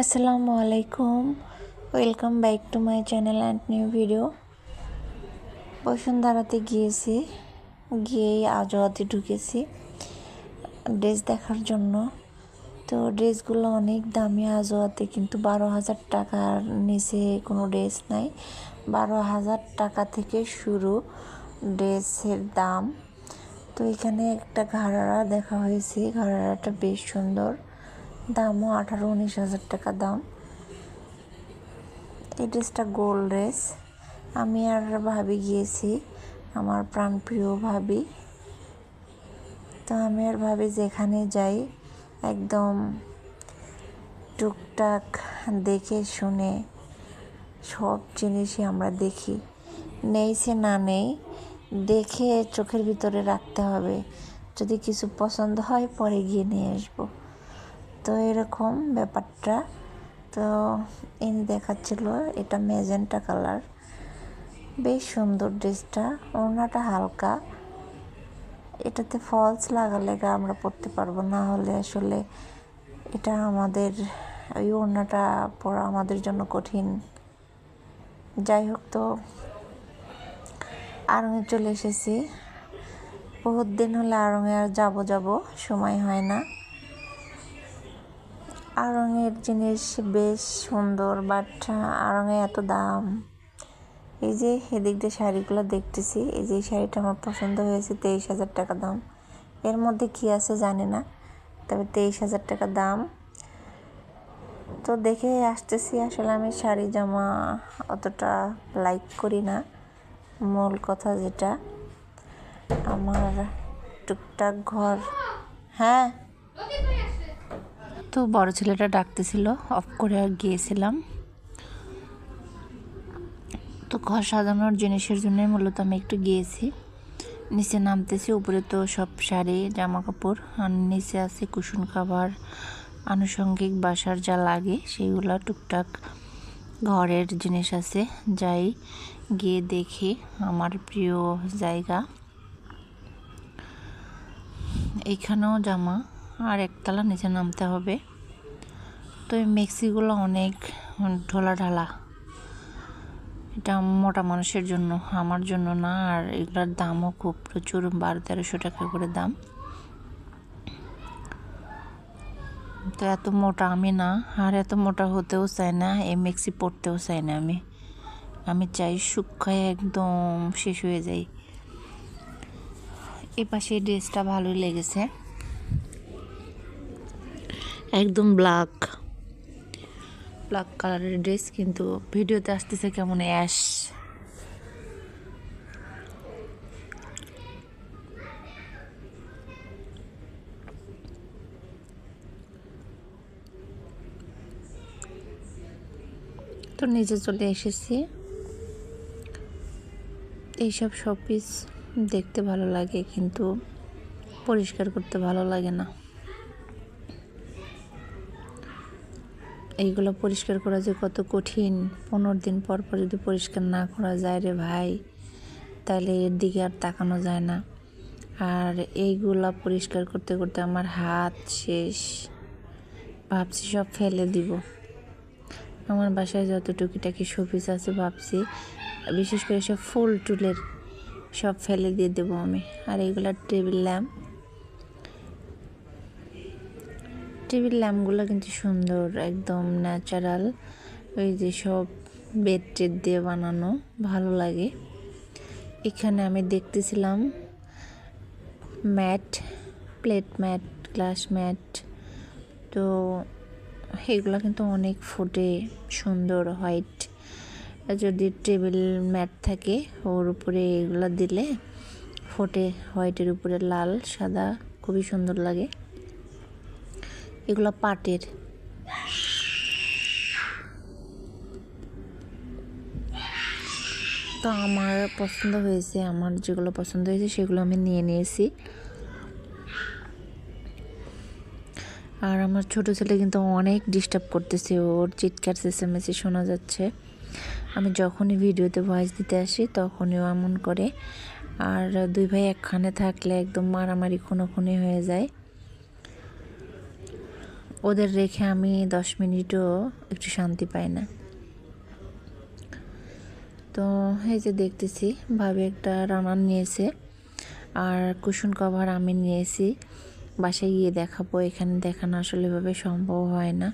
আসসালামু আলাইকুম। Welcome back to my channel and new video বসুন্ধরাতে গিয়েছি। গিয়েই আজওয়াতে ঢুকেছি ড্রেস দেখার জন্য। তো ড্রেসগুলো অনেক দামি আজওয়াতে কিন্তু বারো হাজার টাকার নিচে কোনো ড্রেস নাই। বারো হাজার টাকা থেকে শুরু ড্রেসের দাম। তো এখানে একটা ঘাড়ারা দেখা হয়েছে। ঘাড়ারাটা বেশ সুন্দর। দামও আঠারো, উনিশ হাজার টাকা দাম। এই ড্রেসটা গোল ড্রেস। আমি আর ভাবি গিয়েছি, আমার প্রাণপ্রিয় ভাবি। তো আমি আর ভাবি যেখানে যাই, একদম টুকটাক দেখে শুনে সব জিনিসই আমরা দেখি। নেই সে না নেই, দেখে চোখের ভিতরে রাখতে হবে। যদি কিছু পছন্দ হয়, পরে গিয়ে নিয়ে আসব। তো এরকম ব্যাপারটা। তো ইনি দেখাচ্ছিল এটা মেজেন্টা কালার। বেশ সুন্দর ড্রেসটা, ওড়নাটা হালকা। এটাতে ফলস লাগালে গা আমরা পরতে পারব, না হলে আসলে এটা আমাদের ওই ওড়নাটা পরা আমাদের জন্য কঠিন। যাই হোক তো আরঙে চলে এসেছি। বহুত দিন হলে আরঙে আর যাব যাব, সময় হয় না। আড়ঙের জিনিস বেশ সুন্দর বাট আড়ঙে এত দাম। এই যে এদিক দিয়ে শাড়িগুলো দেখতেছি, এই যে শাড়িটা আমার পছন্দ হয়েছে তেইশ হাজার টাকা দাম। এর মধ্যে কি আছে জানি না, তবে তেইশ হাজার টাকা দাম। তো দেখে আসতেছি, আসলে আমি শাড়ি জামা অতটা লাইক করি না। মূল কথা যেটা, আমার টুকটাক ঘর হ্যাঁ? তো বড় ছেলেটা ডাকতেছিল অফ করে আর গিয়েছিলাম। তো ঘর সাজানোর জিনিসের জন্য মূলত আমি একটু গিয়েছি। নিচে নামতেছি, উপরে তো সব শাড়ি জামা কাপড় আর নিচে আছে কুসুন খাবার, আনুষঙ্গিক বাসার যা লাগে সেইগুলো টুকটাক ঘরের জিনিস আছে। যাই গিয়ে দেখি আমার প্রিয় জায়গা। এইখানেও জামা। আর একতলা নিচে নামতে হবে। তো এই মেক্সিগুলো অনেক ঢোলা ঢালা এটা মোটা মানুষের জন্য, আমার জন্য না, আর এগুলোর দামও খুব প্রচুর বারো তেরোশো টাকা করে দাম। তো এত মোটা আমি না, আর এত মোটা হতেও চাই না, এই মেক্সি পরতেও চাই না আমি। আমি চাই শুকায় একদম শেষ হয়ে যাই। এ পাশে ড্রেসটা ভালোই লেগেছে। একদম ব্ল্যাক ব্ল্যাক কালারের ড্রেস কিন্তু ভিডিওতে আসতেছে কেমন অ্যাশ তো নিজে চলে এসেছি। এইসব শপিস দেখতে ভালো লাগে কিন্তু পরিষ্কার করতে ভালো লাগে না। এইগুলো পরিষ্কার করা যে কত কঠিন। পনেরো দিন পর পর যদি পরিষ্কার না করা যায় রে ভাই, তাহলে এর দিকে আর তাকানো যায় না। আর এইগুলা পরিষ্কার করতে করতে আমার হাত শেষ। ভাবছি সব ফেলে দিব। আমার বাসায় যত টুকিটাকি শোপিস আছে ভাবছি, বিশেষ করে সব ফুল টুলের সব ফেলে দিয়ে দেবো আমি। আর এইগুলা টেবিল ল্যাম্প টেবিল ল্যাম্পগুলো কিন্তু সুন্দর, একদম ন্যাচারাল। ওই যে সব বেড টেড দিয়ে বানানো, ভালো লাগে। এখানে আমি দেখতেছিলাম mat, plate mat, glass mat. তো এগুলো কিন্তু অনেক ফুটে, সুন্দর, হোয়াইট। যদি টেবিল ম্যাট থাকে, ওর উপরে এগুলো দিলে ফোটে, হোয়াইটের উপরে লাল, সাদা, খুবই সুন্দর লাগে। এগুলো পাটের। তো আমার পছন্দ হয়েছে, আমার যেগুলো পছন্দ হয়েছে সেগুলো আমি নিয়ে নিয়েছি। আর আমার ছোট ছেলে কিন্তু অনেক ডিস্টার্ব করতেছে, ওর চিৎকার চেঁচামেচি শোনা যাচ্ছে। আমি যখনই ভিডিওতে ভয়েস দিতে আসি তখনই এমন করে। আর দুই ভাই একখানে থাকলে একদম মারামারি খুনোখুনি হয়ে যায়। ওদের রেখে আমি দশ মিনিটও একটু শান্তি পাই না। তো এই যে দেখতেছি, ভাবে একটা রানার নিয়েছে, আর কুশন কভার আমি নিয়েছি। বাসায় গিয়ে দেখাবো, এখানে দেখানো আসলে এভাবে সম্ভব হয় না।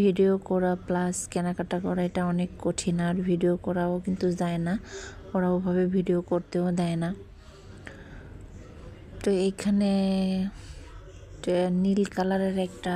ভিডিও করা প্লাস কেনাকাটা করা এটা অনেক কঠিন, আর ভিডিও করাও কিন্তু যায় না। ওরা ওভাবে ভিডিও করতেও দেয় না। তো এইখানে নীল কালারের একটা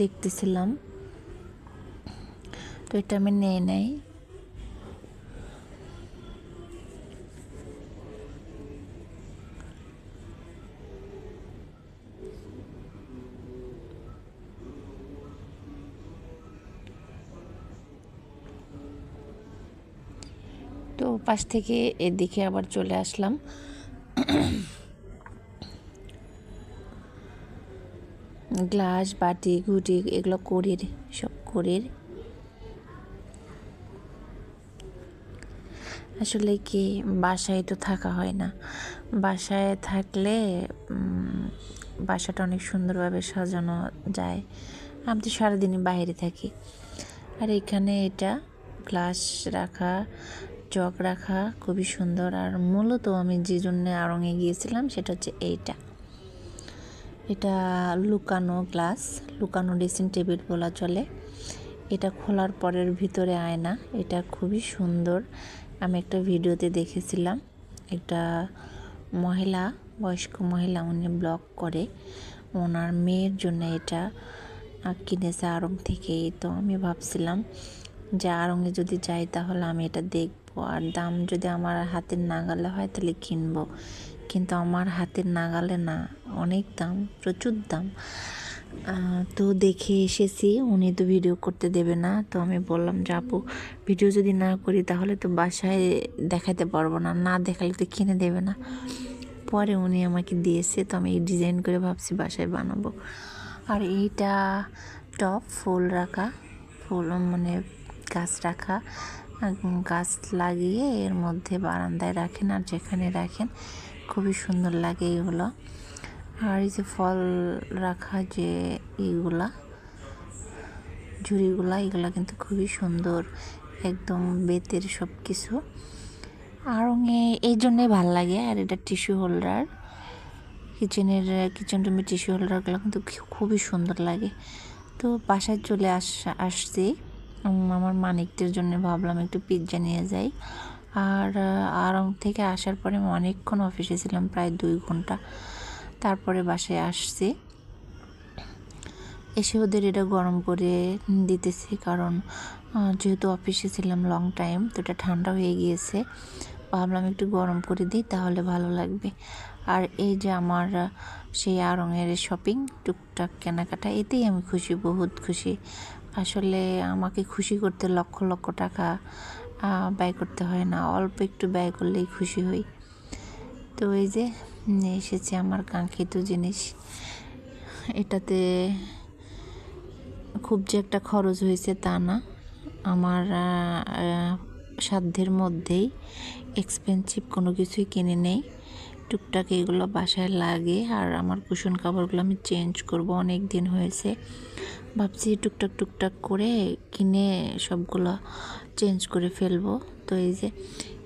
দেখতেছিলাম। তো এটা আমি নেই নেই। তো পাশ থেকে এদিকে আবার চলে আসলাম। গ্লাস, বাটি, ঘুটি এগুলো করির, সব করির। আসলে কি, বাসায় তো থাকা হয় না। বাসায় থাকলে বাসাটা অনেক সুন্দরভাবে সাজানো যায়। আমি তো সারাদিনই বাইরে থাকি। আর এখানে এটা, গ্লাস রাখা জগ রাখা খুবই সুন্দর। আর মূলত আমি যে জন্য আড়ঙে গিয়েছিলাম, সেটা হচ্ছে এইটা। এটা লুকানো গ্লাস, লুকানো ড্রেসিং টেবিল বলা চলে। এটা খোলার পরের ভিতরে আয়না, এটা খুবই সুন্দর। আমি একটা ভিডিওতে দেখেছিলাম, একটা মহিলা, বয়স্ক মহিলা উনি ব্লগ করে। ওনার মেয়ের জন্য এটা কিনেছে আড়ং থেকেই। তো আমি ভাবছিলাম যে আড়ঙে যদি যাই তাহলে আমি এটা দেখব। আর দাম যদি আমার হাতের নাগালে হয় তাহলে কিনবো। কিন্তু আমার হাতের নাগালে না, অনেক দাম, প্রচুর দাম। তো দেখে এসেছি, উনি তো ভিডিও করতে দেবে না। তো আমি বললাম যে, আপু ভিডিও যদি না করি তাহলে তো বাসায় দেখাতে পারব না না দেখালে তো কিনে দেবে না। পরে উনি আমাকে দিয়েছে, তো আমি এই ডিজাইন করে ভাবছি বাসায় বানাবো। আর এইটা টপ ফুল রাখা, ফুল মানে গাছ রাখা গাছ লাগিয়ে এর মধ্যে বারান্দায় রাখেন আর যেখানে রাখেন খুবই সুন্দর লাগে এগুলো। আর এই যে ফল রাখা যে এইগুলা, ঝুড়িগুলা, এগুলা কিন্তু খুবই সুন্দর, একদম বেতের সব কিছু আর এই জন্যই ভালো লাগে, আর এটা টিস্যু হোল্ডার। কিচেনের, কিচেন রুমের টিস্যু হোল্ডারগুলো কিন্তু খুবই সুন্দর লাগে। তো বাসায় চলে আস, আসছি। আমার মানিকদের জন্য ভাবলাম একটু পিৎজা নিয়ে যাই। আর আরং থেকে আসার পরে আমি অনেকক্ষণ অফিসে ছিলাম, প্রায় দুই ঘণ্টা। তারপরে বাসায় আসছি। এসে ওদের এটা গরম করে দিতেছি কারণ যেহেতু অফিসে ছিলাম লং টাইম তো এটা ঠান্ডা হয়ে গিয়েছে। ভাবলাম একটু গরম করে দিই, তাহলে ভালো লাগবে। আর এই যে আমার সেই আরঙের শপিং টুকটাক কেনাকাটা, এতেই আমি খুশি, বহুত খুশি। আসলে আমাকে খুশি করতে লক্ষ লক্ষ টাকা ব্যয় করতে হয় না। অল্প একটু ব্যয় করলেই খুশি হই। তো এই যে, এসেছে আমার কাঙ্ক্ষিত জিনিস। এটাতে খুব যে একটা খরচ হয়েছে তা না। আমার সাধ্যের মধ্যেই এক্সপেন্সিভ কোনো কিছুই কিনে নেই। টুকটাক এগুলো বাসায় লাগে আর আমার কুশন কাপড়গুলো আমি চেঞ্জ করব। অনেক দিন হয়েছে। ভাবছি টুকটাক টুকটাক করে কিনে সবগুলো চেঞ্জ করে ফেলব। তো এই যে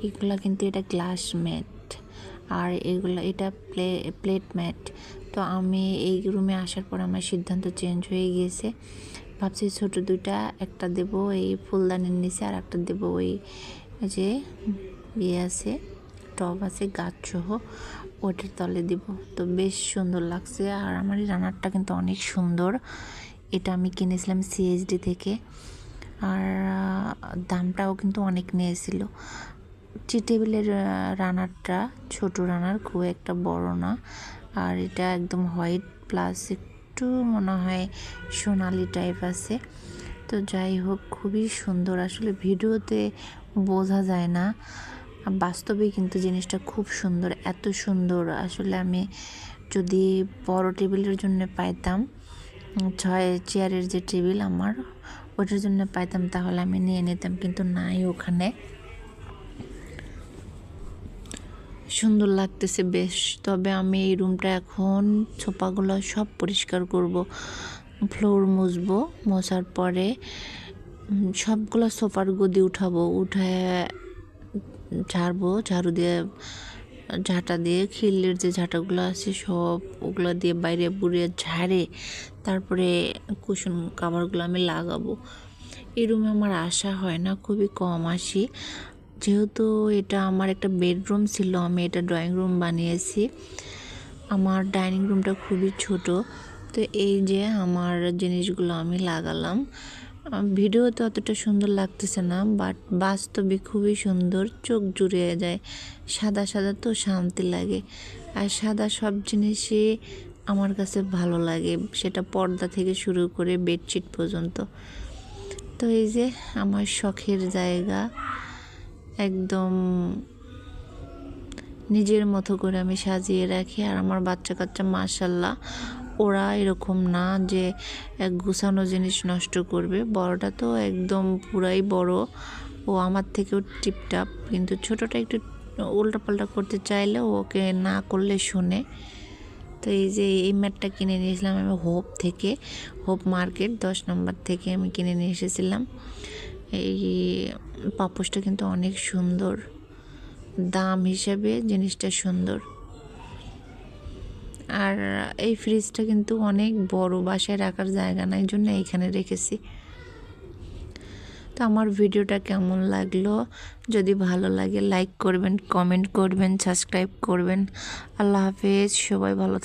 এগুলো কিন্তু এটা গ্লাস ম্যাট আর এগুলো এটা প্লে, প্লেট ম্যাট। তো আমি এই রুমে আসার পর আমার সিদ্ধান্ত চেঞ্জ হয়ে গিয়েছে। ভাবছি ছোটো দুইটা, একটা দেব এই ফুলদানির নিচে আর একটা দেব ওই যে ইয়ে আছে। টব আছে গাছ সহ ওটার তলে দিব। তো বেশ সুন্দর লাগছে। আর আমার এই রানারটা কিন্তু অনেক সুন্দর। এটা আমি কিনেছিলাম সিএইচডি থেকে। আর দামটাও কিন্তু অনেক নিয়েছিল। টি টেবিলের রানারটা ছোট রানার খুব একটা বড় না। আর এটা একদম হোয়াইট প্লাস একটু মনে হয় সোনালি টাইপ আছে। তো যাই হোক, খুবই সুন্দর। আসলে ভিডিওতে বোঝা যায় না। বাস্তবে কিন্তু জিনিসটা খুব সুন্দর, এত সুন্দর। আসলে আমি যদি বড় টেবিলের জন্য পাইতাম ছয় চেয়ারের যে টেবিল আমার, ওটার জন্য পাইতাম, তাহলে আমি নিয়ে নিতাম, কিন্তু নাই ওখানে। সুন্দর লাগতেছে বেশ, তবে আমি এই রুমটা এখন ছোপাগুলো সব পরিষ্কার করব, ফ্লোর মুছবো, মোছার পরে সবগুলো সোফার গদি উঠাবো, উঠে ঝাড়বো, ঝাড়ু দিয়ে, ঝাঁটা দিয়ে খিল্লির যে ঝাঁটাগুলো আছে সব ওগুলো দিয়ে বাইরে বুড়িয়ে ঝাড়ে তারপরে কুশন কাভারগুলো আমি লাগাবো। এই রুমে আমার আসা হয় না, খুবই কম আসি। যেহেতু এটা আমার একটা বেডরুম ছিল, আমি এটা ড্রয়িং রুম বানিয়েছি। আমার ডাইনিং রুমটা খুবই ছোট, তো এই যে আমার জিনিসগুলো আমি লাগালাম। ভিডিওতে অতটা সুন্দর লাগতেছে না বাট বাস্তবে খুবই সুন্দর, চোখ জুড়িয়ে যায়, সাদা সাদা তো শান্তি লাগে। আর সাদা সব জিনিসই আমার কাছে ভালো লাগে, সেটা পর্দা থেকে শুরু করে বেডশিট পর্যন্ত। তো এই যে আমার শখের জায়গা, একদম নিজের মতো করে আমি সাজিয়ে রাখি, আর আমার বাচ্চা কাচ্চা মাশাল্লাহ ওরা এরকম না যে এক গুছানো জিনিস নষ্ট করবে। বড়টা তো একদম পুরাই বড়। ও আমার থেকেও টিপটাপ, কিন্তু ছোটটা একটু উল্টাপাল্টা করতে চাইলে ওকে না করলে শুনে। তো এই যে এই ম্যাটটা কিনে নিয়েছিলাম আমি হোপ থেকে, হোপ মার্কেট, দশ নম্বর থেকে আমি কিনে নিয়ে এসেছিলাম। এই পাপোশটা কিন্তু অনেক সুন্দর। দাম হিসেবে জিনিসটা সুন্দর। আর এই ফ্রিজটা কিন্তু অনেক বড়, বাসায় রাখার জায়গা নাই জন্য এইখানে রেখেছি। তো আমার ভিডিওটা কেমন লাগল? যদি ভালো লাগে লাইক করবেন কমেন্ট করবেন সাবস্ক্রাইব করবেন। আল্লাহ হাফেজ, সবাই ভালো থাকবেন